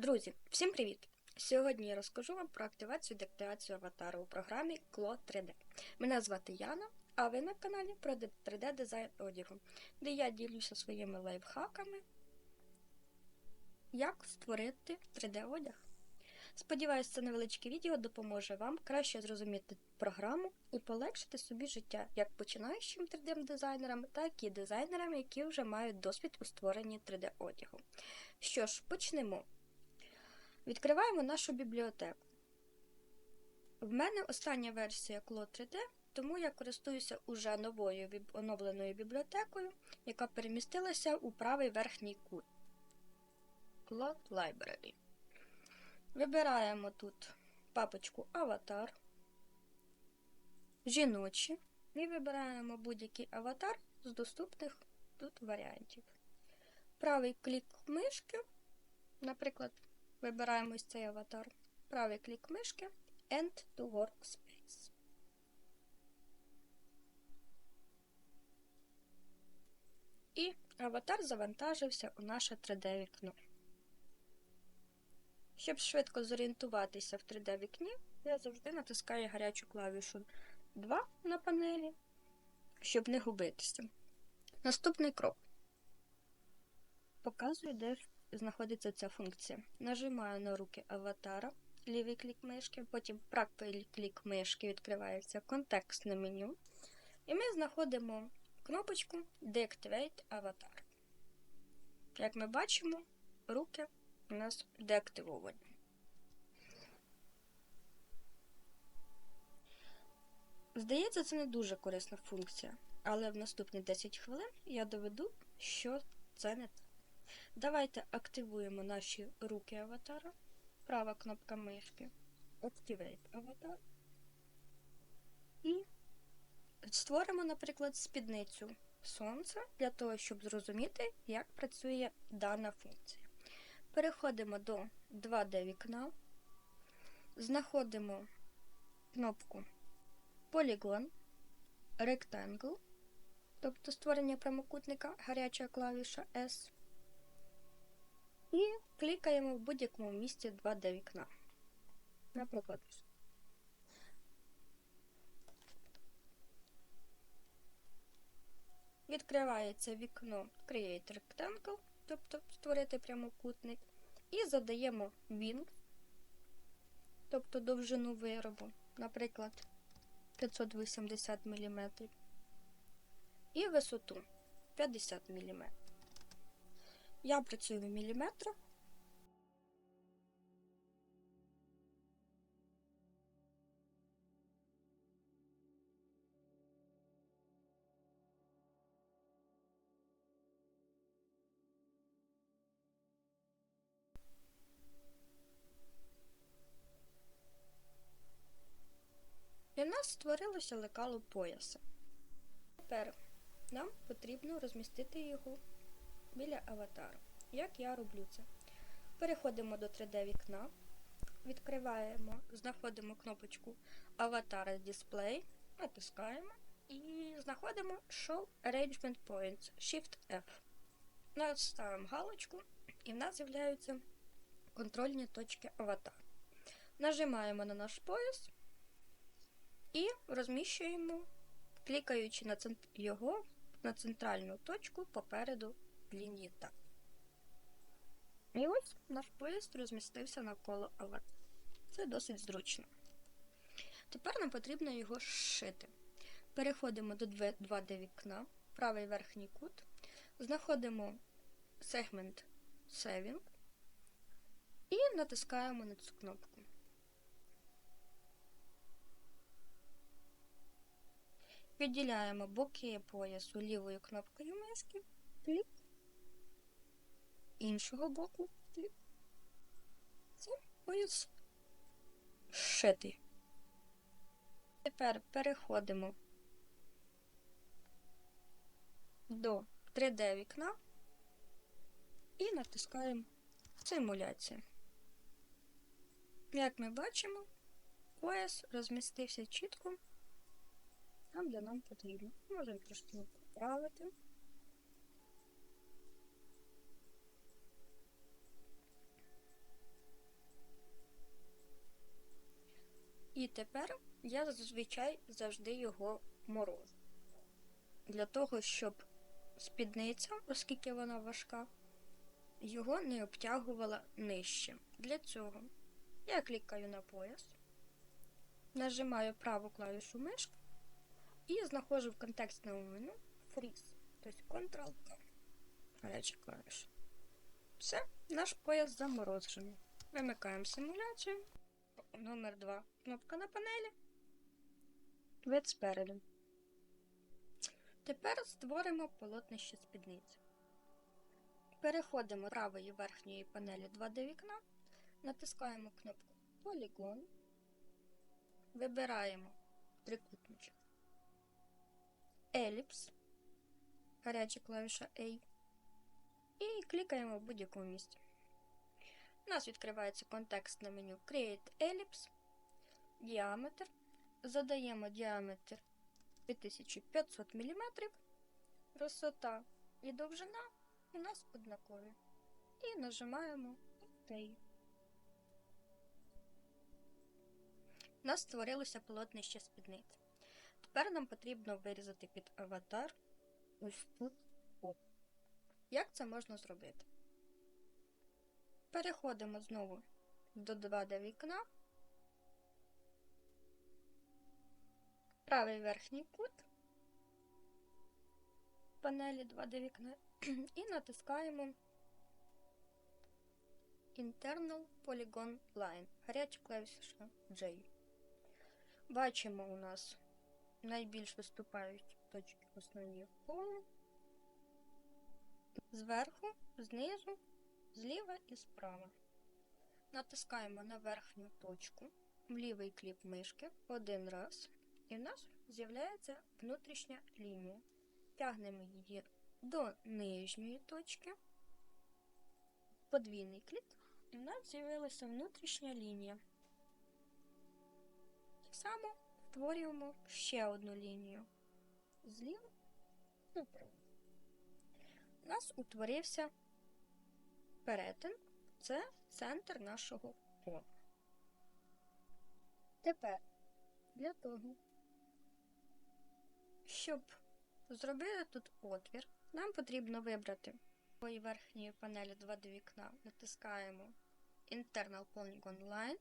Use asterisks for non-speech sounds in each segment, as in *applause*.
Друзі, всім привіт! Сьогодні я розкажу вам про активацію і деактивацію аватару у програмі Clo 3D. Мене звати Яна, а ви на каналі про 3D дизайн одягу, де я ділюся своїми лайфхаками, як створити 3D одяг. Сподіваюсь, це невеличке відео допоможе вам краще зрозуміти програму і полегшити собі життя як починаючим 3D-дизайнерам, так і дизайнерам, які вже мають досвід у створенні 3D-одягу. Що ж, почнемо. Відкриваємо нашу бібліотеку. В мене остання версія Clo 3D, тому я користуюся уже новою оновленою бібліотекою, яка перемістилася у правий верхній кут. Clo Library. Вибираємо тут папочку Аватар, жіночі і вибираємо будь-який аватар з доступних тут варіантів. Правий клік мишки, наприклад, вибираємо ось цей аватар. Правий клік мишки End to Workspace. І аватар завантажився у наше 3D-вікно. Щоб швидко зорієнтуватися в 3D-вікні, я завжди натискаю гарячу клавішу 2 на панелі, щоб не губитися. Наступний крок. Показую, де знаходиться ця функція. Нажимаю на руки аватара, лівий клік мишки, потім правий клік мишки відкривається контекстне меню. І ми знаходимо кнопочку Deactivate Avatar. Як ми бачимо, руки у нас деактивовані. Здається, це не дуже корисна функція, але в наступні 10 хвилин я доведу, що це не так. Давайте активуємо наші руки аватара. Права кнопка мишки. Activate аватар. І створимо, наприклад, спідницю сонця для того, щоб зрозуміти, як працює дана функція. Переходимо до 2D вікна, знаходимо кнопку Polygon, Rectangle, тобто створення прямокутника, гаряча клавіша S. І клікаємо в будь-якому місці 2D вікна. Наприклад, відкривається вікно Create Rectangle, тобто створити прямокутник, і задаємо він, тобто довжину виробу, наприклад, 580 мм, і висоту 50 мм. Я працюю в міліметрах. В нас створилося лекало пояса. Тепер нам потрібно розмістити його біля аватару. Як я роблю це? Переходимо до 3D вікна, відкриваємо, знаходимо кнопочку Аватар Display, натискаємо і знаходимо Show Arrangement Points Shift F. Ставимо галочку, і в нас з'являються контрольні точки аватар. Нажимаємо на наш пояс і розміщуємо, клікаючи на його на центральну точку попереду лінії так. І ось наш поїзд розмістився навколо аватара. Це досить зручно. Тепер нам потрібно його зшити. Переходимо до 2D вікна, правий верхній кут, знаходимо сегмент Saving і натискаємо на цю кнопку. Відділяємо боки поясу лівою кнопкою мишки, клік, іншого боку. Це пояс зшитий. Тепер переходимо до 3D вікна і натискаємо симуляція. Як ми бачимо, пояс розмістився чітко там, де нам потрібно. Можемо трошки поправити. І тепер я зазвичай завжди його морозу. Для того, щоб спідниця, оскільки вона важка, його не обтягувала нижче. Для цього я клікаю на пояс, нажимаю праву клавішу мишки і знаходжу в контекстному меню Freeze, тобто Ctrl-K. Гаряча клавіша. Все, наш пояс заморожений. Вимикаємо симуляцію. Номер 2. Кнопка на панелі. Вид спереду. Тепер створимо полотнище спідниці. Переходимо до правої верхньої панелі 2D вікна, натискаємо кнопку Полігон, вибираємо трикутничок, Еліпс, гаряча клавіша A, і клікаємо в будь-якому місці. У нас відкривається контекстне меню Create Ellipse, діаметр. Задаємо діаметр 2500 мм, висота і довжина у нас однакові. І нажимаємо OK. У нас створилося полотнище спідниці. Тепер нам потрібно вирізати під аватар ось тут. Як це можна зробити? Переходимо знову до 2D вікна. Правий верхній кут панелі 2D вікна *clears throat* і натискаємо Internal Polygon Line. Гаряча клавіша J. Бачимо у нас найбільш виступаючі точки основні в полі. Зверху, знизу, зліва і справа. Натискаємо на верхню точку в лівий кліп мишки один раз, і в нас з'являється внутрішня лінія. Тягнемо її до нижньої точки, подвійний клік, і в нас з'явилася внутрішня лінія. Так само створюємо ще одну лінію зліва направо. У нас утворився перетин це центр нашого кола. Тепер для того, щоб зробити тут отвір, нам потрібно вибрати в верхньої панелі 2D вікна, натискаємо Internal Polygon Line,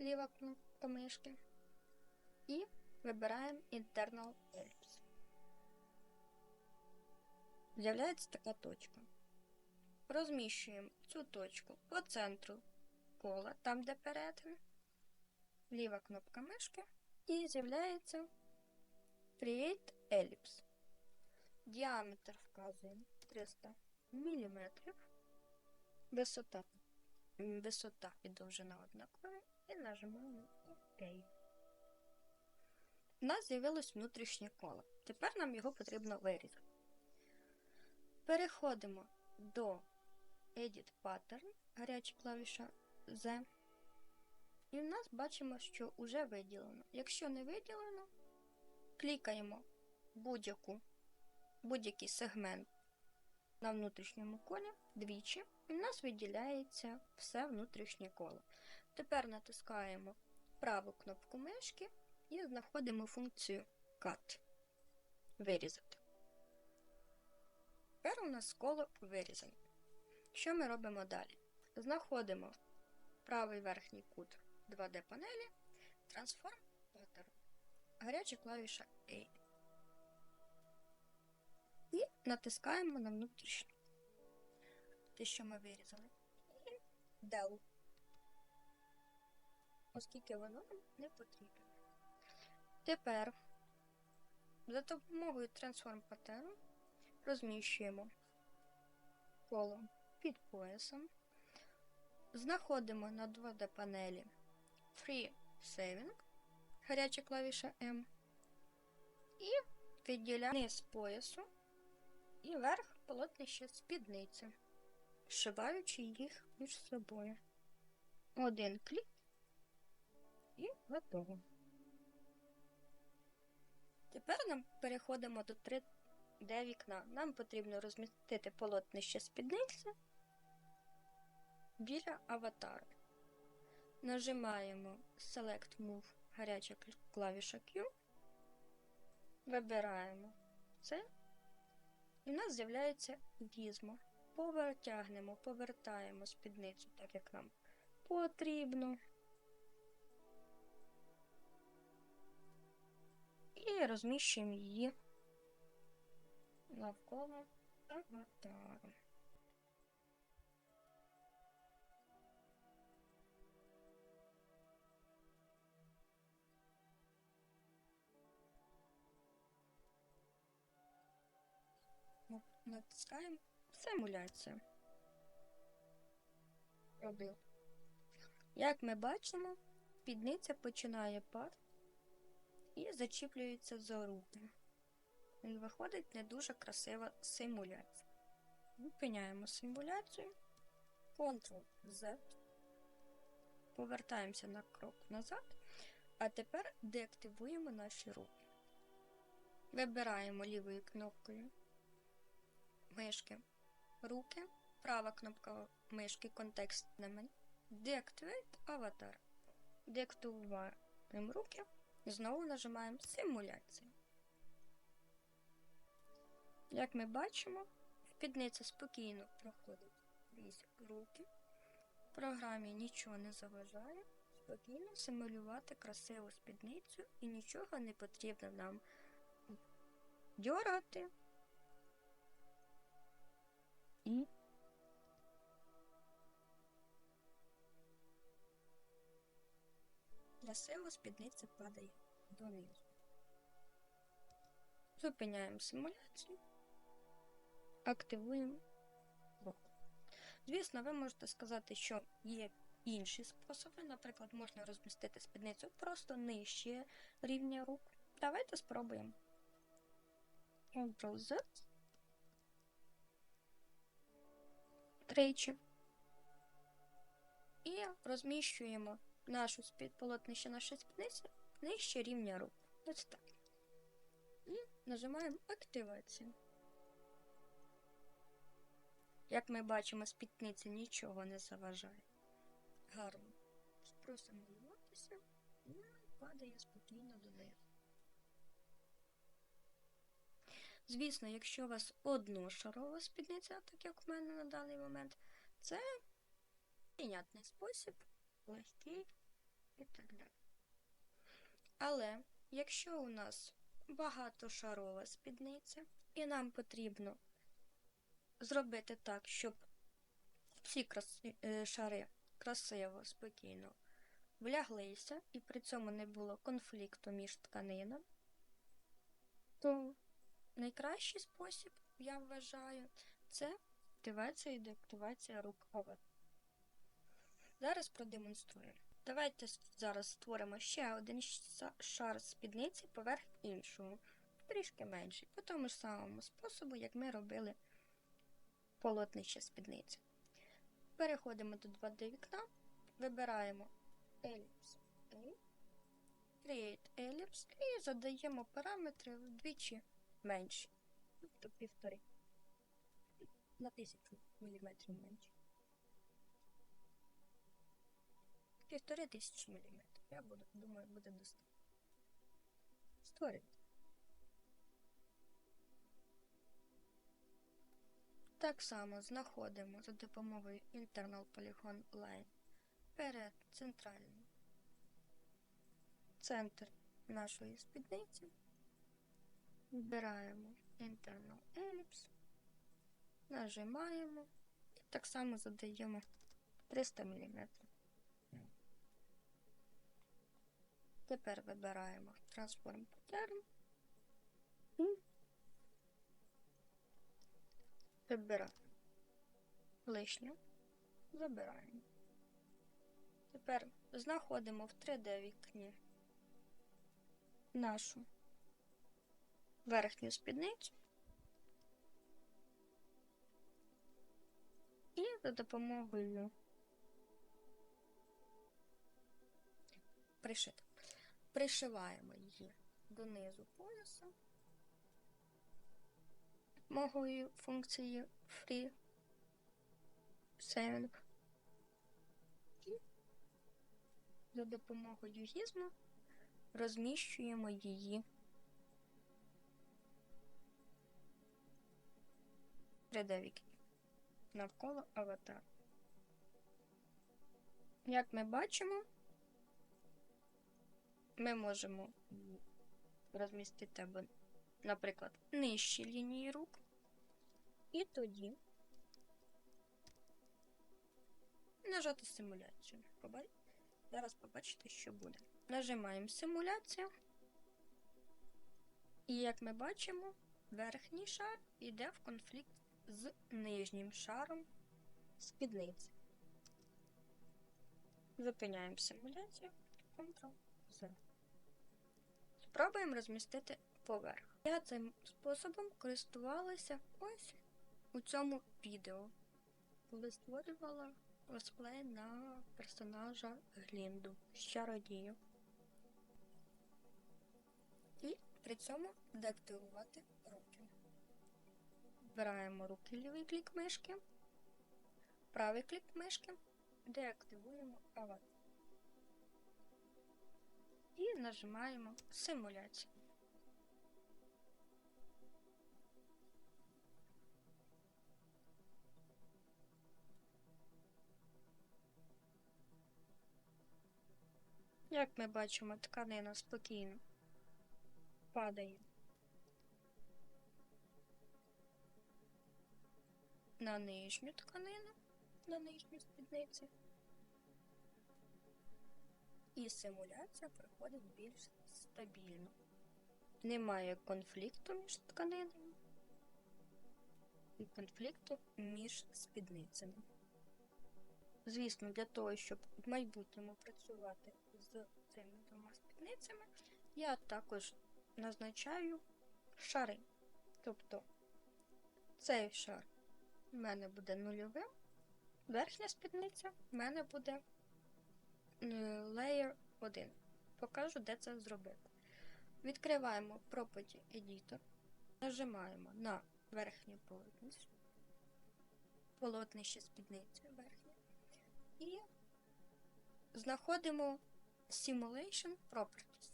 ліва кнопка мишки, і вибираємо Internal Ellipse. З'являється така точка. Розміщуємо цю точку по центру кола, там де перетин, ліва кнопка мишки, і з'являється Create Ellipse. Діаметр вказуємо 300 мм, висота, висота і довжина однакові, і нажимаємо ОК. У нас з'явилось внутрішнє коло. Тепер нам його потрібно вирізати. Переходимо до Edit Pattern, гаряча клавіша Z. І в нас бачимо, що вже виділено. Якщо не виділено, клікаємо будь-який сегмент на внутрішньому колі двічі, і в нас виділяється все внутрішнє коло. Тепер натискаємо праву кнопку мишки і знаходимо функцію Cut. Вирізати. Тепер у нас коло вирізане. Що ми робимо далі? Знаходимо правий верхній кут 2D панелі, Transform Pattern, гаряча клавіша A. І натискаємо на внутрішню. Те, що ми вирізали. І Del. Оскільки воно нам не потрібно. Тепер за допомогою Transform Pattern розміщуємо коло під поясом. Знаходимо на 2D панелі Free Saving, гаряча клавіша M. І відділяємо низ поясу і верх полотнища спідниці, зшиваючи їх між собою. Один клік і готово. Тепер нам переходимо до 3D вікна. Нам потрібно розмістити полотнище спідниці біля аватару. Нажимаємо Select Move, гаряча клавіша Q. Вибираємо це. І в нас з'являється гізмо. Повертягнемо, повертаємо спідницю так, як нам потрібно. І розміщуємо її навколо аватару. Натискаємо симуляція. Робив. Як ми бачимо, спідниця починає пад і зачіплюється за руки. І виходить не дуже красива симуляція. Зупиняємо симуляцію. Ctrl-Z. Повертаємося на крок назад. А тепер деактивуємо наші руки. Вибираємо лівою кнопкою мишки руки, права кнопка мишки контекстне меню. Deactivate аватар. Деактивуємо руки. І знову нажимаємо симуляцію. Як ми бачимо, спідниця спокійно проходить крізь руки. Програмі нічого не заважає. Спокійно симулювати красиву спідницю і нічого не потрібно нам дьорати. І красиво спідниця падає донизу. Зупиняємо симуляцію, активуємо руку. Звісно, ви можете сказати, що є інші способи. Наприклад, можна розмістити спідницю просто нижче рівня рук. Давайте спробуємо. Ctrl-Z. Тричі. І розміщуємо нашу спід... полотнище нашої спідниці нижче рівня рук. Ось так. І нажимаємо активацію. Як ми бачимо, спідниці нічого не заважає. Гарно. Просимо малюватися і падає спокійно донизу. Звісно, якщо у вас одношарова спідниця, так як у мене на даний момент, це прийнятний спосіб, легкий і так далі. Але якщо у нас багатошарова спідниця, і нам потрібно зробити так, щоб всі краси, е, шари красиво, спокійно вляглися, і при цьому не було конфлікту між тканинами, то найкращий спосіб, я вважаю, це активація і деактивація рук аватара. Зараз продемонструємо. Давайте зараз створимо ще один шар спідниці поверх іншого, трішки менший, по тому ж самому способу, як ми робили полотнище спідниці. Переходимо до 2D вікна, вибираємо A, Create Ellipse і задаємо параметри вдвічі менші, тобто півтори. На тисячу міліметрів менше. Півтори тисячі міліметрів. Я буду, думаю, буде достатньо. Створити. Так само знаходимо за допомогою Internal Polygon Line перед центральним центр нашої спідниці. Вибираємо Internal Ellipse, нажимаємо і так само задаємо 300 мм. Тепер вибираємо Transform Pattern і вибираємо лишню, забираємо. Тепер знаходимо в 3D вікні нашу верхню спідницю і за допомогою пришити. Пришиваємо її донизу пояса допомогою функції Free Saving. І За допомогою гізму розміщуємо її 3D вікні навколо аватара. Як ми бачимо, ми можемо розмістити, або, наприклад, нижчі лінії рук. І тоді нажати симуляцію. Зараз побачите, що буде. Нажимаємо симуляцію. І як ми бачимо, верхній шар йде в конфлікт з нижнім шаром спідниці. Зупиняємо симуляцію. Ctrl-Z. Спробуємо розмістити поверх. Я цим способом користувалася ось у цьому відео, коли створювала летсплей на персонажа Глінду з чародію. І при цьому деактивувати руки. Вбираємо руки лівий клік мишки, правий клік мишки, деактивуємо аватар. І нажимаємо симуляцію. Як ми бачимо, тканина спокійно падає на нижню тканину, на нижню спідницю. І симуляція проходить більш стабільно. Немає конфлікту між тканинами і конфлікту між спідницями. Звісно, для того, щоб в майбутньому працювати з цими двома спідницями, я також назначаю шари. Тобто цей шар в мене буде нульовим, верхня спідниця в мене буде е, layer 1. Покажу, де це зробити. Відкриваємо Property Editor, нажимаємо на верхню полотнище, полотнище спідниці верхнє, і знаходимо Simulation Properties.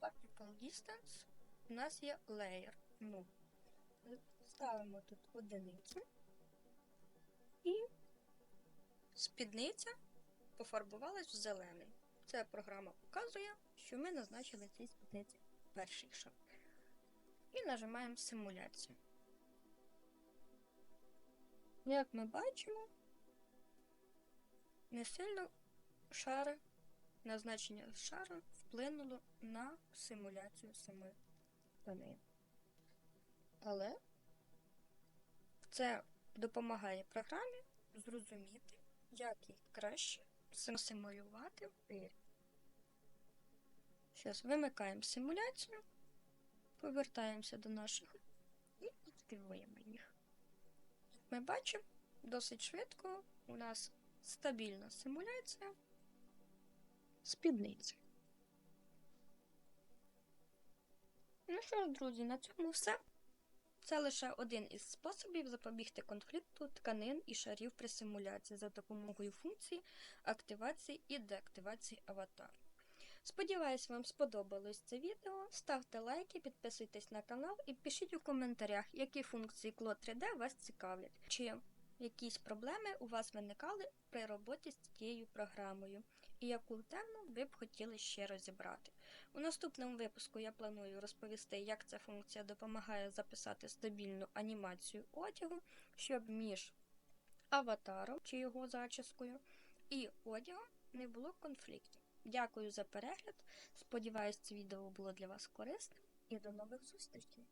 Particle Distance у нас є Layer 0. Ставимо тут одиницю і спідниця пофарбувалась в зелений. Ця програма показує, що ми назначили цій спідниці перший шар. І нажимаємо симуляцію. Як ми бачимо, не сильно шари, назначення шару вплинуло на симуляцію самої тканини. Але це допомагає програмі зрозуміти, як їй краще симулювати виріб. Зараз вимикаємо симуляцію, повертаємося до наших і активуємо їх. Як ми бачимо, досить швидко у нас стабільна симуляція спідниці. Ну що ж, друзі, на цьому все. Це лише один із способів запобігти конфлікту тканин і шарів при симуляції за допомогою функцій активації і деактивації аватару. Сподіваюсь, вам сподобалось це відео. Ставте лайки, підписуйтесь на канал і пишіть у коментарях, які функції Cloud 3D вас цікавлять, чи якісь проблеми у вас виникали при роботі з цією програмою, і яку тему ви б хотіли ще розібрати. У наступному випуску я планую розповісти, як ця функція допомагає записати стабільну анімацію одягу, щоб між аватаром чи його зачіскою і одягом не було конфліктів. Дякую за перегляд. Сподіваюсь, це відео було для вас корисним і до нових зустрічей!